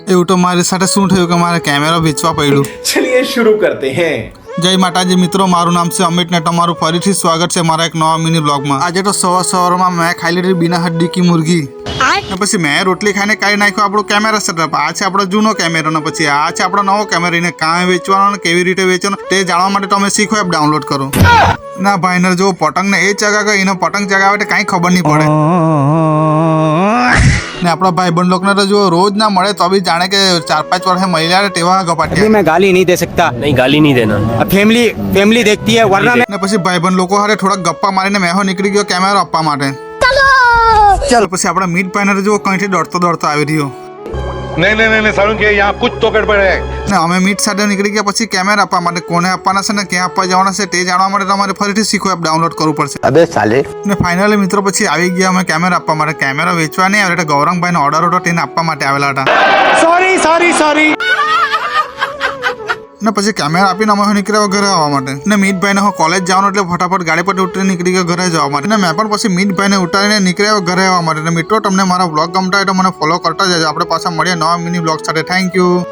એવું તો મારી સાથે શું થયું કે મારે કેમેરા વેચવા પડ્યું? ચલિએ શરૂ કરતે હૈ. જય માતાજી મિત્રો મારું નામ છે અમિત ને તમારું ફરીથી સ્વાગત છે મારા એક નવા મિની બ્લોગમાં આજે તો સવાર સવારમાં મેં ખાઈ લીધી બિના હડ્ડી કી મુર્ગી. ને પછી મેં રોટલી ખાઈને કાઢી નાખ્યો આપણો કેમેરા સેટઅપ આ છે આપણો જૂનો કેમેરો ને પછી આ છે આપણો નવો કેમેરા એને કાં વેચવાનો ને કેવી રીતે વેચવાનો તે જાણવા માટે તમે શીખો એપ ડાઉનલોડ કરો. ના ભાઈને જો પતંગ ને એ ચગાવે એનો પટંગ ચગાવે તો કાંઈ ખબર નહીં પડે. ને આપણા ભાઈ બંધ લોકોને તો જો રોજ ના મળે તો બી જાણે કે ચાર પાંચ વર્ષે મહિલા તેવા अभी ગપાટ્યા मैं गाली नहीं दे सकता नहीं गाली नहीं देना अब फैमिली फैमिली देखती है वरना मैं ને પછી ભાઈબંધ લોકો હારે થોડાક ગપ્પા મારીને મેહો નીકળી ગયો કેમેરો આપવા માટે ચાલો પછી આપણા મીટ ભાઈને જો કંઈથી દોડતો દોડતો આવી રહ્યો નહીં નહીં નહીં સારું કે યહાં કુછ તો ગડબડ હે ને અમે મીટ સાથે નીકળી ગયા પછી કેમેરા આપવા માટે કોને આપવાના છે ને ક્યાં આપવા જવાના છે તે જાણવા માટે તમારે ફરીથી શીખો એપ ડાઉનલોડ કરવું પડશે. અબે સાલે. ને ફાઇનલી મિત્રો પછી આવી ગયા અમે કેમેરા આપવા માટે. કેમેરા વેચવા નહીં આવ્યા એટલે ગૌરંગભાઈનો ઓર્ડર હતો તેને આપવા માટે આવેલા હતા. સોરી સોરી સોરી ને પછી કેમેરા આપીને અમે નીકળ્યા ઘરે આવવા માટે. ને મીતભાઈને હું કોલેજ જવાનું એટલે ફટાફટ ગાડી પર ઉતરી નીકળી ગયો ઘરે જવા માટે. ને મેં પણ પછી મીતભાઈને ઉતારીને નીકળ્યા ઘરે આવવા માટે. ને મિત્રો, તમને મારા બ્લોગ ગમતા હોય તો મને ફોલો કરતા જજો. આપણે પાછા મળીએ નવા મિની બ્લોગ સાથે. Thank you